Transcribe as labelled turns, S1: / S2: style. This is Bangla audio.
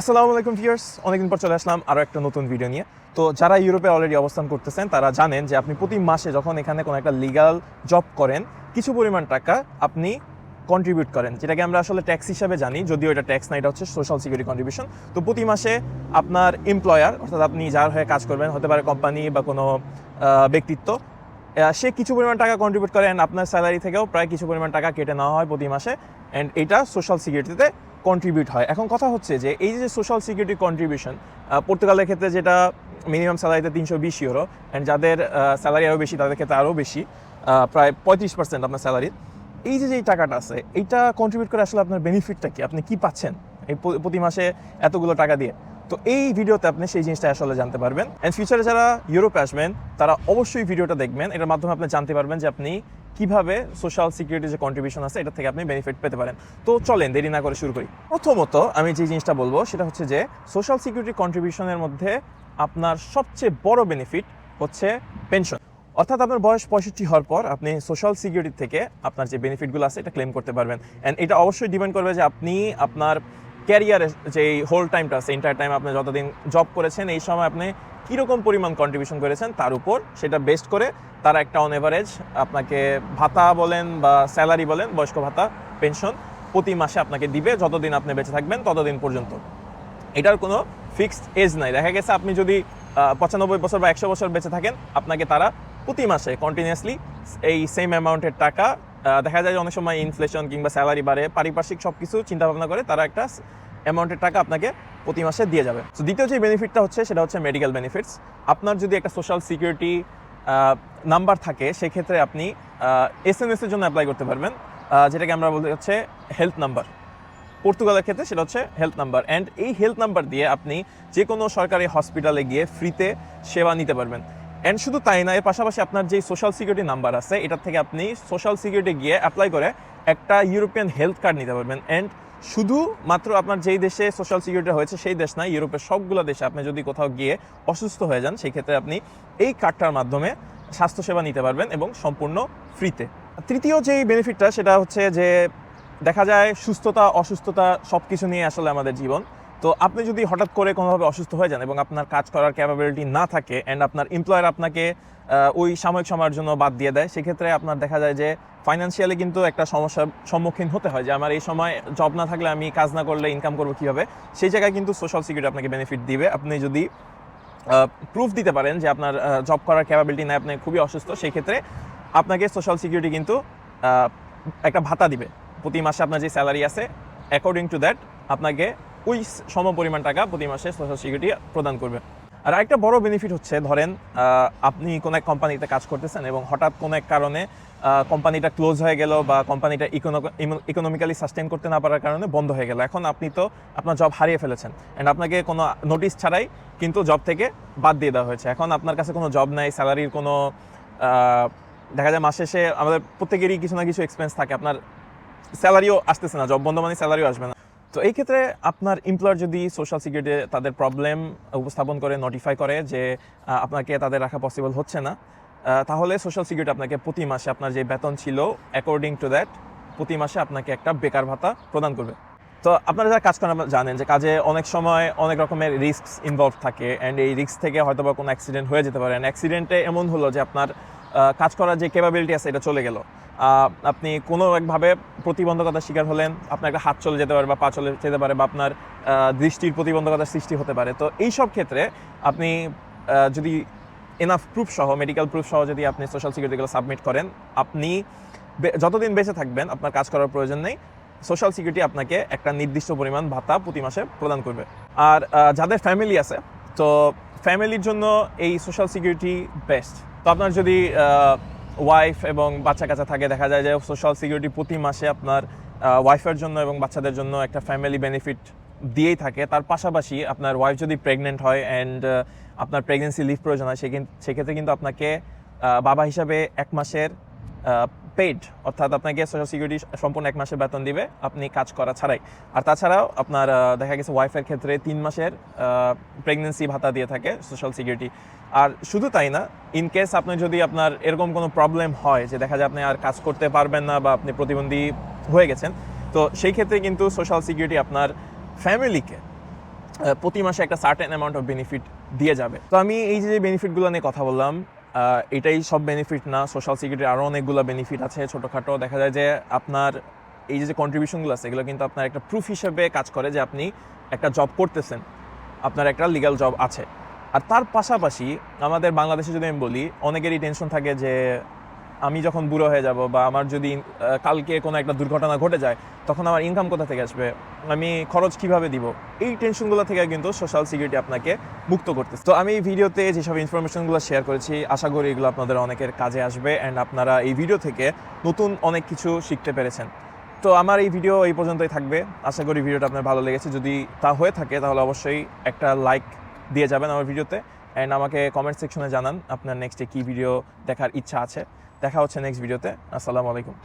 S1: আসসালামু আলাইকুম ভিউয়ার্স, অনেকদিন পর চলে আসলাম আরও একটা নতুন ভিডিও নিয়ে। তো যারা ইউরোপে অলরেডি অবস্থান করতেছেন, তারা জানেন যে আপনি প্রতি মাসে যখন এখানে কোনো একটা লিগাল জব করেন, কিছু পরিমাণ টাকা আপনি কন্ট্রিবিউট করেন। যেটাকে আমরা আসলে ট্যাক্স হিসাবে জানি, যদিও এটা ট্যাক্স না, এটা হচ্ছে সোশ্যাল সিকিউরিটি কন্ট্রিবিউশন তো প্রতি মাসে আপনার এমপ্লয়ার অর্থাৎ আপনি যার হয়ে কাজ করবেন, হতে পারে কোম্পানি বা কোনো ব্যক্তিত্ব সে কিছু পরিমাণ টাকা কন্ট্রিবিউট করে and আপনার স্যালারি থেকেও প্রায় কিছু পরিমাণ টাকা কেটে নেওয়া হয় প্রতি মাসে। অ্যান্ড এটা সোশ্যাল সিকিউরিটিতে কন্ট্রিবিউট হয়। এখন কথা হচ্ছে যে, এই যে সোশ্যাল সিকিউরিটি কন্ট্রিবিউশন পর্তুগালের ক্ষেত্রে যেটা মিনিমাম স্যালারিতে তিনশো বিশ ইউরো অ্যান্ড যাদের স্যালারি আরও বেশি, তাদের ক্ষেত্রে আরও বেশি প্রায় পঁয়ত্রিশ পার্সেন্ট আপনার স্যালারির এই যে যে টাকাটা আছে, এইটা কন্ট্রিবিউট করে আসলে আপনার বেনিফিটটা কি? আপনি কি পাচ্ছেন এই প্রতি মাসে এতগুলো টাকা দিয়ে? তো এই ভিডিওতে আপনি সেই জিনিসটা আসলে জানতে পারবেন। অ্যান্ড ফিউচারে যারা ইউরোপে আসবেন, তারা অবশ্যই ভিডিওটা দেখবেন। এটার মাধ্যমে আপনি জানতে পারবেন যে আপনি কীভাবে সোশ্যাল সিকিউরিটি যে কন্ট্রিবিউশন আছে, এটা থেকে আপনি বেনিফিট পেতে পারেন। তো চলেন, দেরি না করে শুরু করি। প্রথমত আমি যে জিনিসটা বলব, সেটা হচ্ছে যে সোশ্যাল সিকিউরিটি কন্ট্রিবিউশনের মধ্যে আপনার সবচেয়ে বড় বেনিফিট হচ্ছে পেনশন অর্থাৎ আপনার বয়স পঁয়ষট্টি হওয়ার পর আপনি সোশ্যাল সিকিউরিটি থেকে আপনার যে বেনিফিটগুলো আছে, এটা ক্লেম করতে পারবেন। অ্যান্ড এটা অবশ্যই ডিপেন্ড করবে যে আপনি আপনার ক্যারিয়ারের যে হোল টাইমটা আছে ইন্টার টাইম আপনি যতদিন জব করেছেন, এই সময় আপনি কীরকম পরিমাণ কন্ট্রিবিউশন করেছেন তার উপর সেটা বেস্ট করে তারা একটা অন এভারেজ আপনাকে ভাতা বলেন বা স্যালারি বলেন, বয়স্ক ভাতা পেনশন প্রতি মাসে আপনাকে দিবে যতদিন আপনি বেঁচে থাকবেন ততদিন পর্যন্ত। এটার কোনো ফিক্সড এজ নাই। দেখা গেছে আপনি যদি পঁচানব্বই বছর বা একশো বছর বেঁচে থাকেন, আপনাকে তারা প্রতি মাসে কন্টিনিউয়াসলি এই সেম অ্যামাউন্টের টাকা দেখা যায় যে অনেক সময় ইনফ্লেশন কিংবা স্যালারি বাড়ে, পারিপার্শ্বিক সব কিছু চিন্তা ভাবনা করে তারা একটা অ্যামাউন্টের টাকা আপনাকে প্রতি মাসে দিয়ে যাবে। তো দ্বিতীয় যে বেনিফিটটা হচ্ছে সেটা হচ্ছে মেডিকেল বেনিফিটস আপনার যদি একটা সোশ্যাল সিকিউরিটি নাম্বার থাকে, সেক্ষেত্রে আপনি এস এম এস এর জন্য অ্যাপ্লাই করতে পারবেন যেটাকে আমরা বলতে হচ্ছে হেলথ নাম্বার পর্তুগালের ক্ষেত্রে সেটা হচ্ছে হেলথ নাম্বার অ্যান্ড এই হেলথ নাম্বার দিয়ে আপনি যে কোনো সরকারি হসপিটালে গিয়ে ফ্রিতে সেবা নিতে পারবেন। অ্যান্ড শুধু তাই না, এর পাশাপাশি আপনার যে সোশ্যাল সিকিউরিটি নাম্বার আছে, এটার থেকে আপনি সোশ্যাল সিকিউরিটি গিয়ে অ্যাপ্লাই করে একটা ইউরোপিয়ান হেলথ কার্ড নিতে পারবেন। অ্যান্ড শুধু মাত্র আপনার যেই দেশে সোশ্যাল সিকিউরিটি হয়েছে, সেই দেশ না, ইউরোপের সবগুলো দেশে আপনি যদি কোথাও গিয়ে অসুস্থ হয়ে যান, সেই ক্ষেত্রে আপনি এই কার্ডটার মাধ্যমে স্বাস্থ্যসেবা নিতে পারবেন এবং সম্পূর্ণ ফ্রিতে তৃতীয় যেই বেনিফিটটা সেটা হচ্ছে যে দেখা যায় সুস্থতা, অসুস্থতা সব কিছু নিয়ে আসলে আমাদের জীবন। তো আপনি যদি হঠাৎ করে কোনোভাবে অসুস্থ হয়ে যান এবং আপনার কাজ করার ক্যাপাবিলিটি না থাকে অ্যান্ড আপনার এমপ্লয়ার আপনাকে ওই সাময়িক সময়ের জন্য বাদ দিয়ে দেয়, সেক্ষেত্রে আপনার দেখা যায় যে ফাইন্যান্সিয়ালি কিন্তু একটা সমস্যার সম্মুখীন হতে হয় যে আমার এই সময় জব না থাকলে আমি কাজ না করলে ইনকাম করব কীভাবে? সেই জায়গায় কিন্তু সোশ্যাল সিকিউরিটি আপনাকে বেনিফিট দিবে। আপনি যদি প্রুফ দিতে পারেন যে আপনার জব করার ক্যাপাবিলিটি নাই আপনি খুবই অসুস্থ সেই ক্ষেত্রে আপনাকে সোশ্যাল সিকিউরিটি কিন্তু একটা ভাতা দিবে। প্রতি মাসে আপনার যে স্যালারি আছে অ্যাকর্ডিং টু দ্যাট আপনাকে ওই সম পরিমাণ টাকা প্রতি মাসে সোশ্যাল সিকিউরিটি প্রদান করবে। আর একটা বড় বেনিফিট হচ্ছে, ধরেন আপনি কোনো এক কোম্পানিতে কাজ করতেছেন এবং হঠাৎ কোনো এক কারণে কোম্পানিটা ক্লোজ হয়ে গেল বা কোম্পানিটা ইকোনমিক্যালি সাস্টেন করতে না পারার কারণে বন্ধ হয়ে গেল। এখন আপনি তো আপনার জব হারিয়ে ফেলেছেন। অ্যান্ড আপনাকে কোনো নোটিশ ছাড়াই কিন্তু জব থেকে বাদ দিয়ে দেওয়া হয়েছে। এখন আপনার কাছে কোনো জব নাই স্যালারির কোনো দেখা যায় মাস শেষে আমাদের প্রত্যেকেরই কিছু না কিছু এক্সপেন্স থাকে। আপনার স্যালারিও আসতেছে না জব বন্ধ মানে স্যালারিও আসবে না। তো এই ক্ষেত্রে আপনার এমপ্লয়ার যদি সোশ্যাল সিকিউরিটি তাদের প্রবলেম উপস্থাপন করে নোটিফাই করে যে আপনাকে তাদের রাখা পসিবল হচ্ছে না তাহলে সোশ্যাল সিকিউরিটি আপনাকে প্রতি মাসে আপনার যে বেতন ছিল অ্যাকর্ডিং টু দ্যাট প্রতি মাসে আপনাকে একটা বেকার ভাতা প্রদান করবে। তো আপনারা যারা কাজ করেন, আপনারা জানেন যে কাজে অনেক সময় অনেক রকমের রিস্ক ইনভলভ থাকে অ্যান্ড এই রিস্ক থেকে হয়তো বা কোনো অ্যাক্সিডেন্ট হয়ে যেতে পারে। অ্যাক্সিডেন্টে এমন হলো যে আপনার কাজ করার যে ক্যাপাবিলিটি আছে, এটা চলে গেল। আপনি কোনো একভাবে প্রতিবন্ধকতার শিকার হলেন, আপনার একটা হাত চলে যেতে পারে বা পা চলে যেতে পারে বা আপনার দৃষ্টির প্রতিবন্ধকতার সৃষ্টি হতে পারে। তো এই সব ক্ষেত্রে আপনি যদি এনাফ প্রুফ সহ মেডিকেল প্রুফ সহ যদি আপনি সোশ্যাল সিকিউরিটিগুলো সাবমিট করেন, আপনি যতদিন বেঁচে থাকবেন, আপনার কাজ করার প্রয়োজন নেই। সোশ্যাল সিকিউরিটি আপনাকে একটা নির্দিষ্ট পরিমাণ ভাতা প্রতি মাসে প্রদান করবে। আর যাদের ফ্যামিলি আছে, তো ফ্যামিলির জন্য এই সোশ্যাল সিকিউরিটি বেস্ট তো আপনার যদি ওয়াইফ এবং বাচ্চা কাচ্চা থাকে, দেখা যায় যে সোশ্যাল সিকিউরিটি প্রতি মাসে আপনার ওয়াইফের জন্য এবং বাচ্চাদের জন্য একটা ফ্যামিলি বেনিফিট দিয়েই থাকে। তার পাশাপাশি আপনার ওয়াইফ যদি প্রেগনেন্ট হয় অ্যান্ড আপনার প্রেগনেন্সি লিভ প্রয়োজন হয় সেক্ষেত্রে সেক্ষেত্রে কিন্তু আপনাকে বাবা হিসাবে এক মাসের পেড অর্থাৎ আপনাকে সোশ্যাল সিকিউরিটি সম্পূর্ণ এক মাসের বেতন দিবে আপনি কাজ করা ছাড়াই। আর তাছাড়াও আপনার দেখা গেছে ওয়াইফের ক্ষেত্রে তিন মাসের প্রেগনেন্সি ভাতা দিয়ে থাকে সোশ্যাল সিকিউরিটি আর শুধু তাই না ইন কেস আপনার যদি আপনার এরকম কোনো প্রবলেম হয় যে দেখা যায় আপনি আর কাজ করতে পারবেন না বা আপনি প্রতিবন্ধী হয়ে গেছেন, তো সেই ক্ষেত্রে কিন্তু সোশ্যাল সিকিউরিটি আপনার ফ্যামিলিকে প্রতি মাসে একটা সার্টেন অ্যামাউন্ট অফ বেনিফিট দিয়ে যাবে। তো আমি এই যে বেনিফিটগুলো নিয়ে কথা বললাম এটাই সব বেনিফিট না। সোশ্যাল সিকিউরিটির আরও অনেকগুলো বেনিফিট আছে ছোটোখাটো। দেখা যায় যে আপনার এই যে কন্ট্রিবিউশনগুলো আছে, এগুলো কিন্তু আপনার একটা প্রুফ হিসেবে কাজ করে যে আপনি একটা জব করতেছেন। আপনার একটা লিগাল জব আছে। আর তার পাশাপাশি আমাদের বাংলাদেশে যদি আমি বলি, অনেকেরই টেনশন থাকে যে আমি যখন বুড়ো হয়ে যাব বা আমার যদি কালকে কোনো একটা দুর্ঘটনা ঘটে যায়, তখন আমার ইনকাম কোথা থেকে আসবে? আমি খরচ কীভাবে দিব? এই টেনশনগুলো থেকে কিন্তু সোশ্যাল সিকিউরিটি আপনাকে মুক্ত করতেছে। তো আমি এই ভিডিওতে যেসব ইনফরমেশনগুলো শেয়ার করেছি, আশা করি এগুলো আপনাদের অনেকের কাজে আসবে অ্যান্ড আপনারা এই ভিডিও থেকে নতুন অনেক কিছু শিখতে পেরেছেন। তো আমার এই ভিডিও এই পর্যন্তই থাকবে। আশা করি ভিডিওটা আপনার ভালো লেগেছে। যদি তা হয়ে থাকে, তাহলে অবশ্যই একটা লাইক দিয়ে যাবেন আমার ভিডিওতে অ্যান্ড আমাকে কমেন্ট সেকশনে জানান, আপনার নেক্সটে কী ভিডিও দেখার ইচ্ছা আছে। দেখা হচ্ছে নেক্সট ভিডিওতে আসসালামু আলাইকুম।